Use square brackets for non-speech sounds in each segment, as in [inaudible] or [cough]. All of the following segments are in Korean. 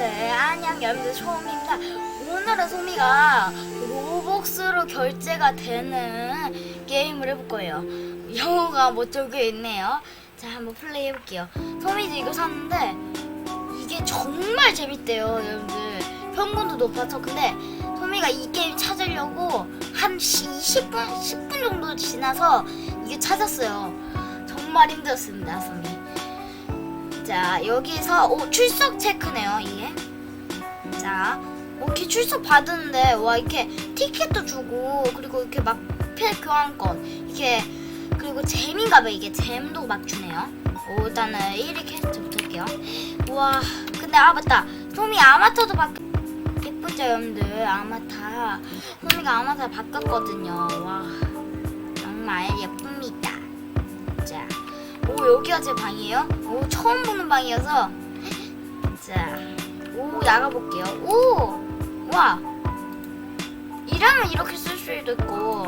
네, 안녕 여러분들 소미입니다. 오늘은 소미가 로벅스로 결제가 되는 게임을 해볼 거예요. 영어가 뭐 적혀 있네요. 자, 한번 플레이 해볼게요. 소미도 이거 샀는데 이게 정말 재밌대요, 여러분들. 평균도 높아서 근데 소미가 이 게임 찾으려고 한 20분, 10분 정도 지나서 이게 찾았어요. 정말 힘들었습니다, 소미. 자 여기서 오 출석 체크네요 이게. 자 이렇게 출석 받았는데 와 이렇게 티켓도 주고 그리고 이렇게 막필 교환권 이렇게 그리고 잼인가 봐 이게. 잼도 막 주네요. 오 일단은 1위 캐스트부터 할게요. 우와 근데 아 맞다. 소미 아마타도 바뀌 예쁘죠 여러분들? 아마타. 소미가 아마타 바꿨거든요. 와 정말 자 오 여기가 제 방이에요? 오 처음 보는 방이어서. 자 오 나가볼게요. 오와. 이름은 이렇게 쓸 수도 있고.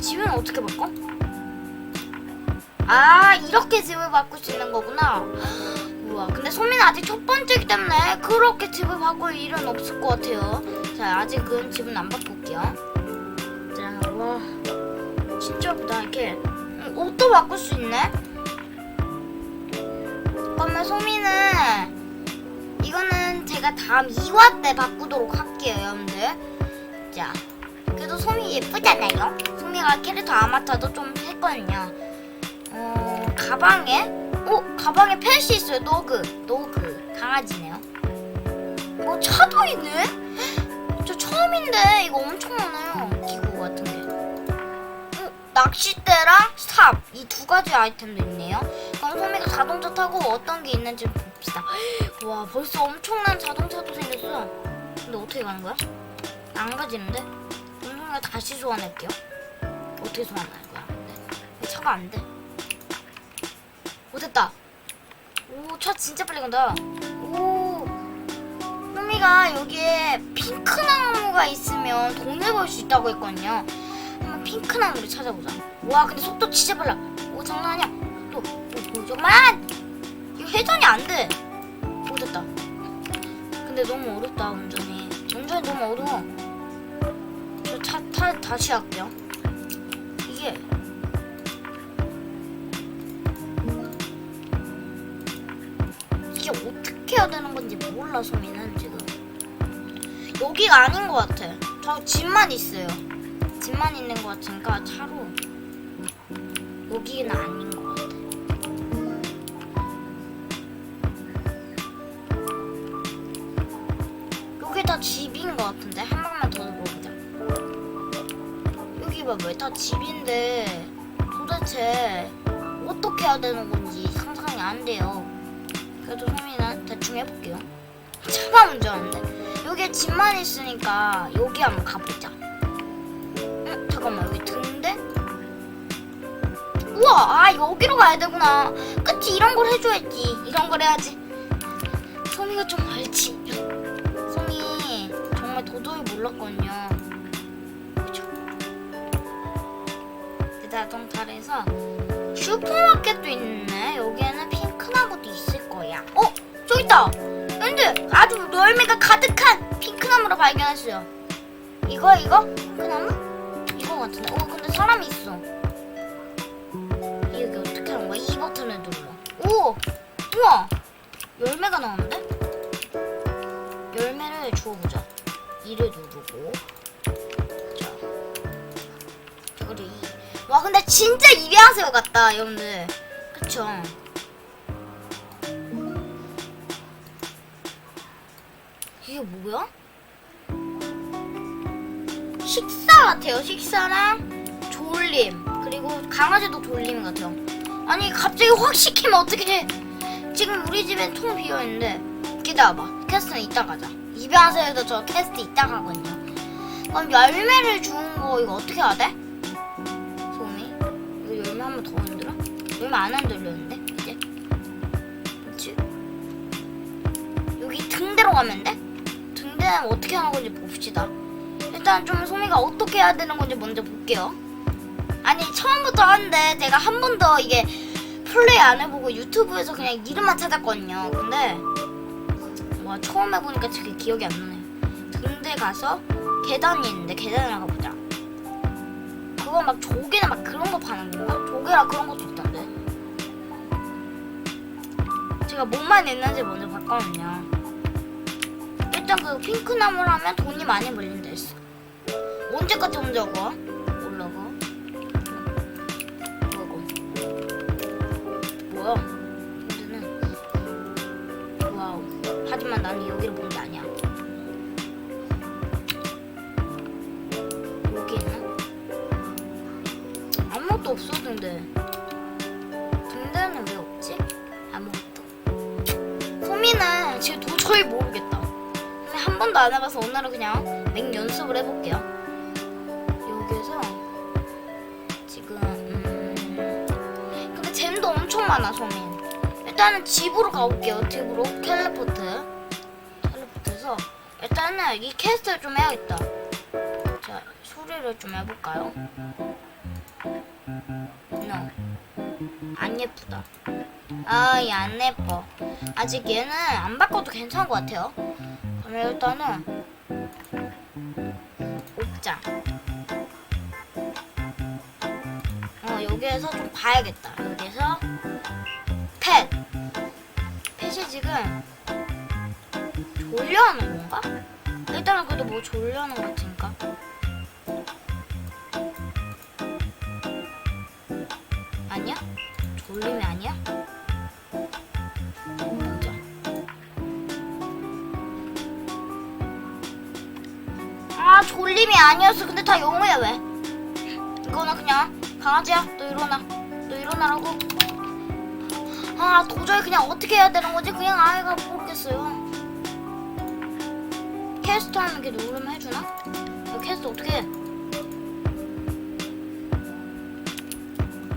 집은 어떻게 바꿔? 아 이렇게 집을 바꿀 수 있는 거구나. 우와 근데 소민은 아직 첫 번째이기 때문에 그렇게 집을 바꿀 일은 없을 것 같아요. 자 아직은 집은 안 바꿀게요. 자 와. 진짜 예쁘다 이렇게. 음, 옷도 바꿀 수 있네 그러면 소미는 이거는 제가 다음 2화 때 바꾸도록 할게요 여러분들. 자 그래도 소미 예쁘잖아요. 소미가 캐릭터 아마타도 좀 했거든요. 어 가방에? 어 가방에 펫이 있어요. 노그 노그. 강아지네요. 어 차도 있네? 저 처음인데 이거 엄청 많아요 기구 같은 게. 어, 낚싯대랑 삽 이 두 가지 아이템도 있네요. 그럼 소미가 자동차 타고 어떤 게 있는지 봅시다. 와 벌써 엄청난 자동차도 생겼어. 근데 어떻게 가는 거야? 안 가지는데? 소미가 다시 소환할게요. 어떻게 소환할 거야? 네. 차가 안 돼. 오 됐다. 오 차 진짜 빨리 간다. 오 소미가 여기에 핑크 나무가 있으면 돈을 벌 수 있다고 했거든요. 한번 핑크 나무를 찾아보자. 와 근데 속도 진짜 빨라. 오 장난 아니야. 또, 잠만. 이거 회전이 안 돼. 오 됐다. 근데 너무 어렵다 운전이. 운전이 너무 어려워. 저 차 타 다시 할게요. 이게 이게 어떻게 해야 되는 건지 몰라 소미는 지금. 여기가 아닌 것 같아. 저 집만 있어요. 집만 있는 것 같으니까 차로 여기는 아닌 것 같은데 한 번만 더 물어보자. 여기 봐봐, 다 집인데 도대체 어떻게 해야 되는 건지 상상이 안 돼요. 그래도 소민은 대충 해볼게요. 차가 문제였는데 여기에 집만 있으니까 여기 한번 가보자. 응, 잠깐만 여기 등대? 우와 아 여기로 가야 되구나 그치 이런 걸 해줘야지 이런 걸 해야지 소미가 좀 알지 정말 도저히 몰랐거든요 그쵸 자동차에서 슈퍼마켓도 있네 여기에는 핑크나무도 있을 거야 어? 저기 있다 근데 아주 열매가 가득한 핑크나무를 발견했어요 이거 이거? 핑크나무? 이거 같은데 어 근데 사람이 있어 이게 어떻게 하는 거야? 이 버튼을 눌러. 오! 우와! 열매가 나오는데? 열매를 주워보자. 이를 누르고. 이. 와, 근데 진짜 입양새우 같다, 여러분들. 그쵸? 이게 뭐야? 식사 같아요, 식사랑 졸림. 그리고 강아지도 졸림 같아요. 아니 갑자기 확 시키면 어떡해? 지금 우리 집엔 통 비어 있는데 기다려봐. 캐스트는 이따 가자. 입양새에도 저 캐스트 이따 가거든요. 그럼 열매를 주운 거 이거 어떻게 해야 돼? 소미? 이거 열매 한 번 더 흔들어? 열매 안 흔들렸는데 이제? 그렇지? 여기 등대로 가면 돼? 등대는 어떻게 하는 건지 봅시다. 일단 좀 소미가 어떻게 해야 되는 건지 먼저 볼게요. 아니 처음부터 하는데 제가 한 번도 이게 플레이 안 해보고 유튜브에서 그냥 이름만 찾았거든요. 근데 와 처음 해보니까 되게 기억이 안 나네요. 등대 가서 계단이 있는데 계단을 가보자. 그거 막 조개나 막 그런 거 파는 건가? 조개랑 그런 것도 있던데. 제가 뭐만 있는지 먼저 봤거든요. 일단 그 핑크 나무를 하면 돈이 많이 벌린다 했어. 언제까지? 올라가. 뭐고? 하지만 나는 여기를 본 게 아니야. 여기 있나? 아무것도 없었는데. 등대는 왜 없지? 아무것도. 소미는 지금 도저히 모르겠다. 근데 한 번도 안 해봐서 오늘은 그냥 맹 연습을 해볼게요. 여기서 지금 음... 근데 잼도 엄청 많아 소민. 일단은 집으로 가볼게요. 집으로 캘리포트. 일단은 이 캐스트를 좀 해야겠다. 자 소리를 좀 해볼까요? 안 예쁘다. 아, 얘 안 예뻐. 아직 얘는 안 바꿔도 괜찮은 것 같아요. 그럼 일단은 옥장. 어, 여기에서 좀 봐야겠다. 여기서 펫. 펫이 지금 졸려하는 건가? 일단은 그래도 뭐 졸려하는 것 같으니까. 아니야? 졸림이 아니야? 보자. 아 졸림이 아니었어. 근데 다 영어야 왜? 이거는 그냥 강아지야. 너 일어나. 너 일어나라고. 아 도저히 그냥 어떻게 해야 되는 거지? 그냥 아이가 모르겠어요. 캐스트 하는 게 누르면 해주나? 야, 캐스트 어떻게 해?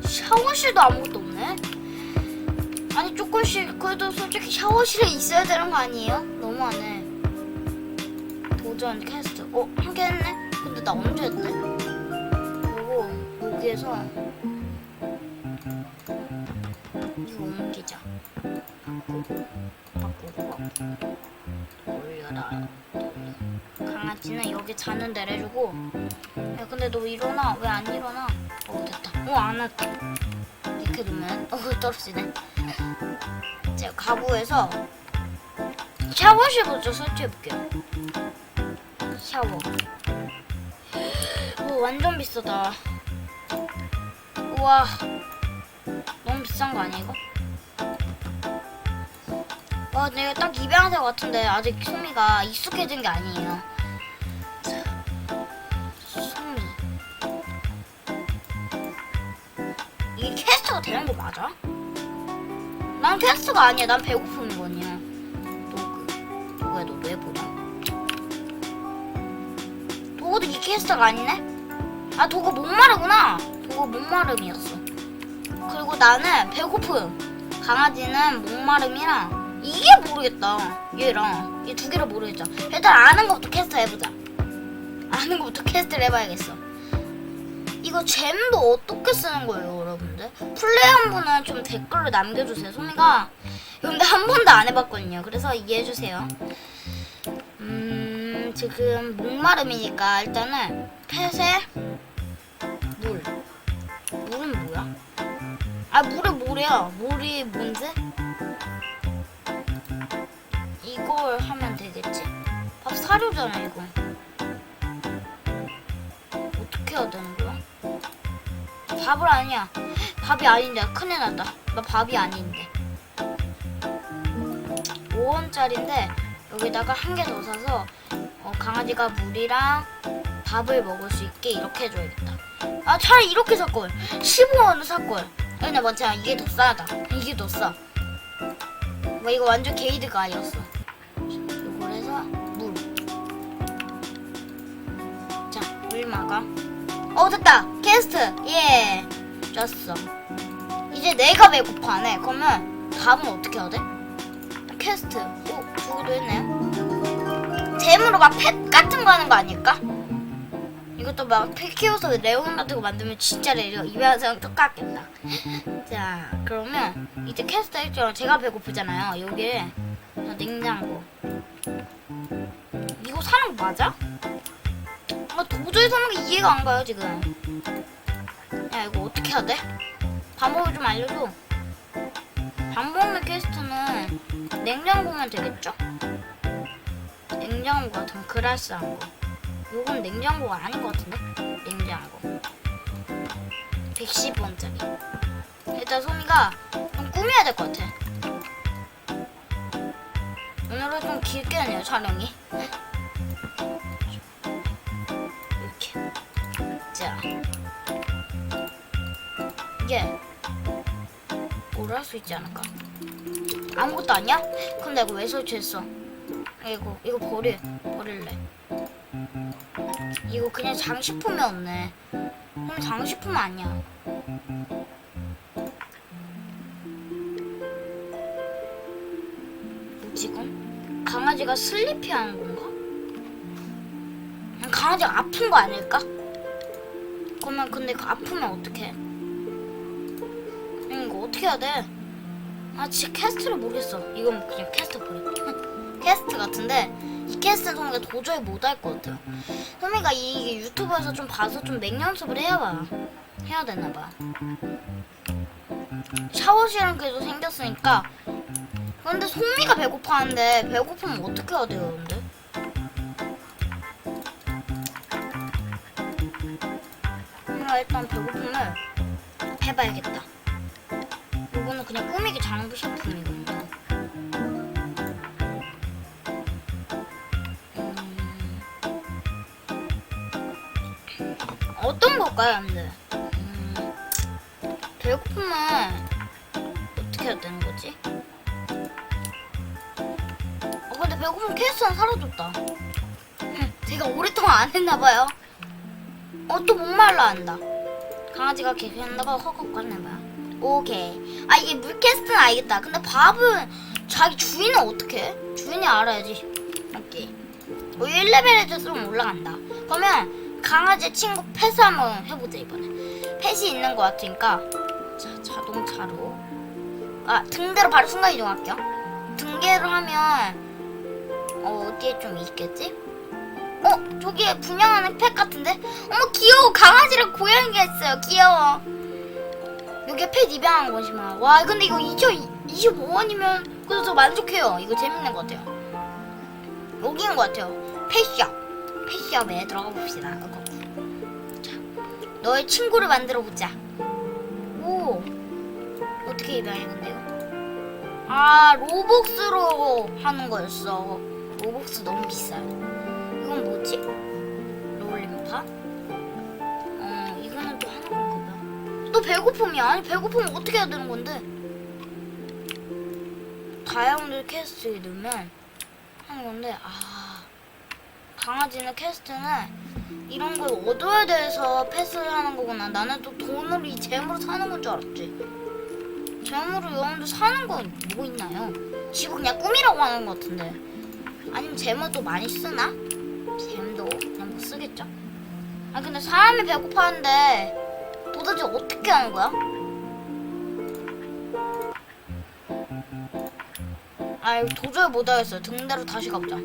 샤워실도 아무것도 없네. 아니 조금씩 그래도 솔직히 샤워실에 있어야 되는 거 아니에요? 너무하네. 도전 캐스트. 어, 한 개 했네? 근데 나 언제 했대? 그리고 여기에서 이거 옮기자. 바꾸고. 올려라. 강아지는 여기 자는 데를 해주고. 야, 근데 너 일어나. 왜 안 일어나? 어, 됐다. 어, 안 왔다. 이렇게 놓으면, 어, 떨어지네. 제가 가구에서 샤워실 먼저 설치해볼게요. 샤워. 오, 완전 비싸다. 우와. 너무 비싼 거 아니야, 이거? 와, 내가 딱 입양새 같은데 아직 소미가 익숙해진 게 아니에요. 맞아? 난 캐스트가 아니야. 난 배고픈 거냐. 도그. 도구야, 너왜 보냐? 도구도 이 캐스트가 아니네? 아, 도구 목마르구나. 도구 목마름이었어. 그리고 나는 배고픔. 강아지는 목마름이랑 이게 모르겠다. 얘랑 얘 두 개를 모르겠다. 일단 아는 것부터 캐스트 해보자. 아는 것부터 캐스트를 해봐야겠어. 이거 잼도 어떻게 쓰는 거예요, 여러분들? 플레이한 분은 좀 댓글을 남겨주세요. 소미가 근데 한 번도 안 해봤거든요. 그래서 이해해주세요. 음, 지금 목마름이니까 일단은 펫에 물. 물은 뭐야? 아, 물이 뭐래요? 물이 뭔지? 이걸 하면 되겠지? 밥 사료잖아, 이거. 어떻게 해야 되는 거야? 밥을 아니야. 밥이 아닌데 큰일 났다. 나 밥이 아닌데. 5원짜리인데 여기다가 한 개 더 사서 어, 강아지가 물이랑 밥을 먹을 수 있게 이렇게 해줘야겠다. 아 차라리 이렇게 살걸. 15원을 살걸. 근데 맞잖아 이게 더 싸다. 이게 더 싸. 뭐 이거 완전 게이드가 아니었어. 이걸 해서 물. 자, 물 막아. 어 됐다. 캐스트. 예. 졌어. 이제 내가 배고파네. 그러면 밥은 어떻게 해야 돼? 캐스트. 오 주기도 했네요 잼으로 막 펫 같은 거 하는 거 아닐까? 이것도 막펫 키워서 레온 같은 거 만들면 진짜 레어 이면서 똑같겠다. 자 그러면 이제 캐스트 일정 제가 배고프잖아요. 여기에 자, 냉장고. 이거 사는 거 맞아? 아 도저히 사는 게 이해가 안 가요 지금. 야 이거 어떻게 해야 돼? 방법을 좀 알려줘. 밥 먹는 퀘스트는 냉장고면 되겠죠? 냉장고 같은 그라스한 거. 요건 냉장고가 아닌 것 같은데? 냉장고. 110원짜리. 일단 소미가 좀 꾸며야 될 것 같아. 오늘은 좀 길게 하네요, 촬영이. 자. 이게 뭘할수 있지 않을까? 아무것도 아니야? 근데 이거 왜 설치했어? 이거 이거 버려 버릴래. 이거 그냥 장식품이었네. 그럼 장식품 아니야. 이건? 강아지가 슬리피하는 건가? 강아지가 아픈 거 아닐까? 그러면 근데 그 아프면 어떡해? 음, 이거 어떻게 해야 돼? 아 진짜 캐스트를 모르겠어. 이건 그냥 캐스트 버려. [laughs] 캐스트 같은데 이 캐스트는 소미가 도저히 못 할 것 같아요. 소미가 이 유튜브에서 좀 봐서 좀 맹연습을 해야 봐. 해야 되나 봐. 샤워실은 그래도 생겼으니까. 근데 소미가 배고파하는데 배고프면 어떻게 해야 돼요, 근데? 일단 배고픔을 해봐야겠다. 이거는 그냥 꾸미기 장식품이거든요. 음, 어떤 걸까요, 근데? 음, 배고픔을 어떻게 해야 되는 거지? 어, 근데 배고픔 퀘스트는 사라졌다. 흠, 제가 오랫동안 안 했나봐요. 어, 또 목말라 한다. 강아지가 계속 한다고 헉헉 거리나봐요. 오케이. 아, 이게 물캐스트는 알겠다. 근데 밥은 자기 주인은 어떻게 해? 주인이 알아야지. 오케이. 어, 1레벨에도 좀 올라간다. 그러면 강아지 친구 펫을 한번 해보자, 이번에. 펫이 있는 것 같으니까. 자, 자동차로. 아, 등대로 바로 순간 이동할게요. 등대로 하면, 어, 어디에 좀 있겠지? 어, 저기에 분양하는 펫 같은데? 어머, 귀여워. 강아지랑 고양이가 있어요. 귀여워. 여기에 펫 입양한 거지만. 와, 근데 이거 2025원이면 그래도 저 만족해요. 이거 재밌는 것 같아요. 여기인 것 같아요. 펫샵. 펫샵에 들어가 봅시다. 이거. 자, 너의 친구를 만들어 보자. 오, 어떻게 입양해 근데요? 아, 로복스로 하는 거였어. 로복스 너무 비싸요. 배고픔이야. 아니, 배고프면 어떻게 해야 되는 건데? 다이아몬드 캐스트에 넣으면 하는 건데, 아. 강아지는 캐스트는 이런 걸 얻어야 돼서 패스를 하는 거구나. 나는 또 돈으로 이 재물을 사는 건 줄 알았지. 재물을 여러분들 사는 건 뭐 있나요? 지금 그냥 꿈이라고 하는 것 같은데. 아니면 재물도 많이 쓰나? 잼도 그냥 못 쓰겠죠? 아 근데 사람이 배고파하는데 도대체 어떻게 하는 거야? 아 도저히 못하겠어요 등대로 다시 가보자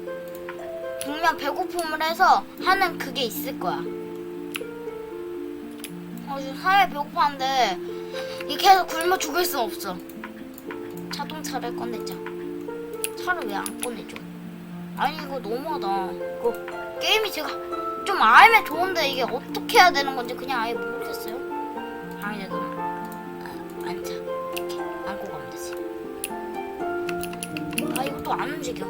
분명 배고픔을 해서 하는 그게 있을 거야 아 지금 사람이 배고파하는데 이게 계속 굶어 죽을 순 없어 자동차를 꺼내자 차를 왜 안 꺼내줘 아니 이거 너무하다. 이거 게임이 제가 좀 알면 좋은데 이게 어떻게 해야 되는 건지 그냥 아예 모르겠어요. 또 안 움직여.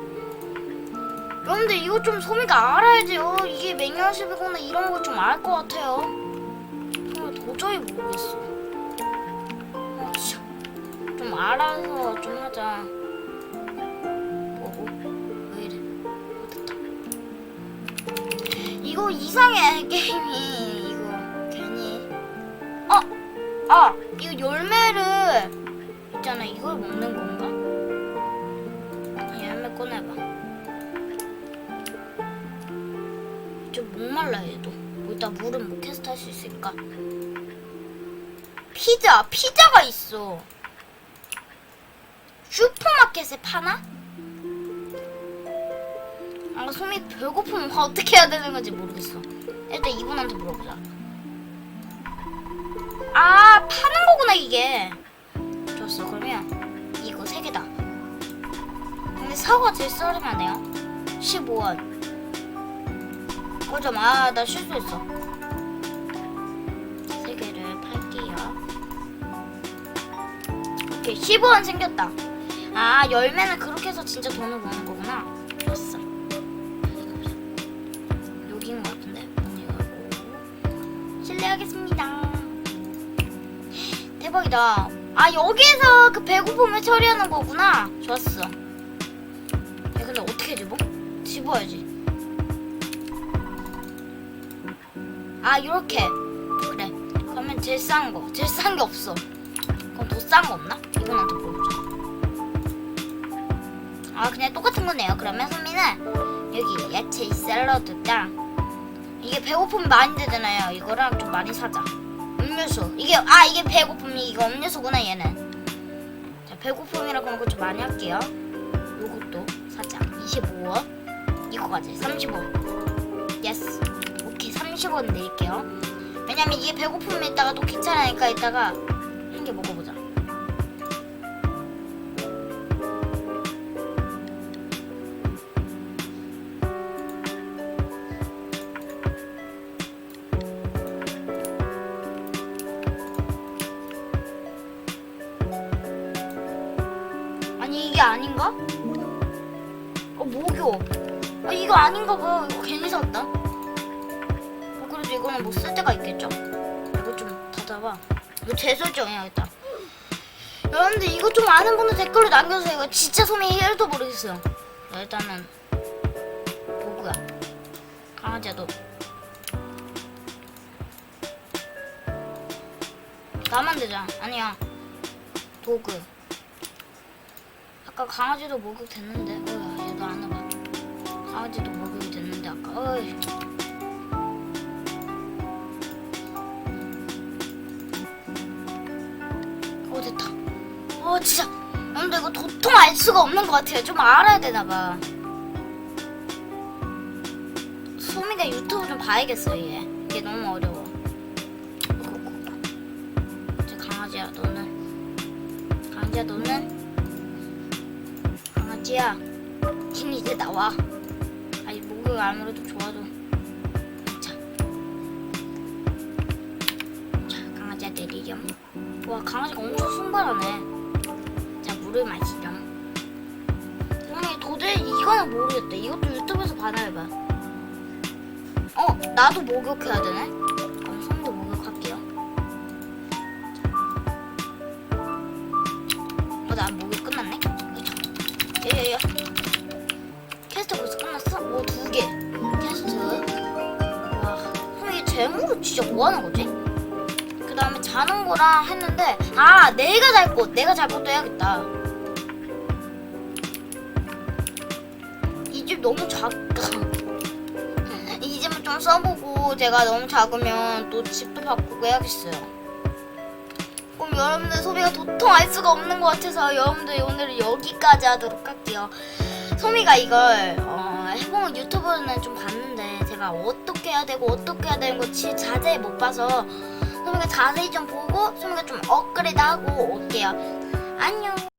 여러분들 이거 좀 소미가 알아야지요. 이게 맹연습이거나 이런 거 좀 알 것 같아요. 정말 도저히 모르겠어. 어, 진짜 좀 알아서 좀 하자. 뭐고? 왜 이래? 어, 됐다. 이거 이상해 게임이 이거 괜히 어! 아! 이거 열매를 있잖아 이걸 먹는 건가? 좀 목말라 얘도 뭐 일단 물은 뭐 캐스트 할 수 있으니까 피자! 피자가 있어 슈퍼마켓에 파나? 뭔가 소미 배고프면 어떻게 해야 되는 건지 모르겠어. 일단 이분한테 물어보자. 아 파는 거구나 이게. 좋았어. 그러면 이거 세 개다. 근데 사과 제일 썰으면돼요 15원. 어좀 아나 실수했어. 세 개를 팔게요. 오케이 15원 생겼다. 아 열매는 그렇게 해서 진짜 돈을 버는 거구나. 좋았어. 여기인 것 같은데. 여기가고 실례하겠습니다. 대박이다. 아 여기에서 그 배고픔을 처리하는 거구나. 좋았어. 야 근데 어떻게 집어? 집어야지. 아 이렇게. 그래. 그러면 제일 싼 거. 제일 싼 게 없어. 그럼 더 싼 거 없나? 이분한테 물어보자. 아 그냥 똑같은 거네요. 그러면 선미는 여기 야채 샐러드랑 이게 배고픔 많이 되잖아요. 이거랑 좀 많이 사자. 음료수. 이게 아 이게 배고픔이 이거 음료수구나 얘는. 자 배고픔이라고 하는 거좀 많이 할게요. 요것도 사자. 25원. 이거까지 35원. 예스. 오케이 30원 낼게요. 왜냐면 이게 배고픔이 있다가 또 귀찮으니까 이따가 한 개 먹어보자. 아니 이게 아닌가? 어 목욕. 아 이거 아닌가 봐. 이거 괜히 샀다. 어, 이거는 뭐 쓸 데가 있겠죠? 이거 좀 닫아봐. 이거 재설정해야겠다. 여러분들 이거 좀 아는 분들 댓글로 남겨주세요. 이거 진짜 소미 1도 모르겠어요. 자, 일단은 도구야. 강아지야 너. 나만 되자. 아니야. 도구. 아까 강아지도 목욕 됐는데. 어휴, 얘도 안 해봐. 강아지도 목욕이 됐는데 아까. 어이. 어 진짜. 근데 이거 도통 알 수가 없는 것 같아요. 좀 알아야 되나 봐. 소미가 유튜브 좀 봐야겠어 얘. 이게 너무 어려워. 저 강아지야 너는 강아지야 너는 강아지야 흰 이제 나와. 아니 목욕 아무래도 좋아도 강아지야 내리렴. 와 강아지가 엄청 순발하네. 자 물을 마시렴. 오늘 도저히 이거는 모르겠다. 이것도 유튜브에서 받아야봐. 어 나도 목욕해야 되네. 그럼 손도 목욕할게요. 어나 목욕 끝났네. 야야야. 캐스트 벌써 끝났어? 오두 개. 캐스트. 와, 그럼 이 제목은 진짜 뭐 하는 거지? 그 다음에 자는 거랑 했는데 아 내가 잘곳 내가 잘 곳도 해야겠다 집 너무 작다 이 집은 좀 써보고 제가 너무 작으면 또 집도 바꾸고 해야겠어요 그럼 여러분들 소미가 도통 알 수가 없는 것 같아서 여러분들 오늘은 여기까지 하도록 할게요 소미가 이걸 어, 해보면 유튜브는 좀 봤는데 제가 어떻게 해야 되고 어떻게 해야 되는 거 지- 자세히 못 봐서 소미가 자세히 좀 보고 소미가 좀 업그레이드 하고 올게요. 안녕.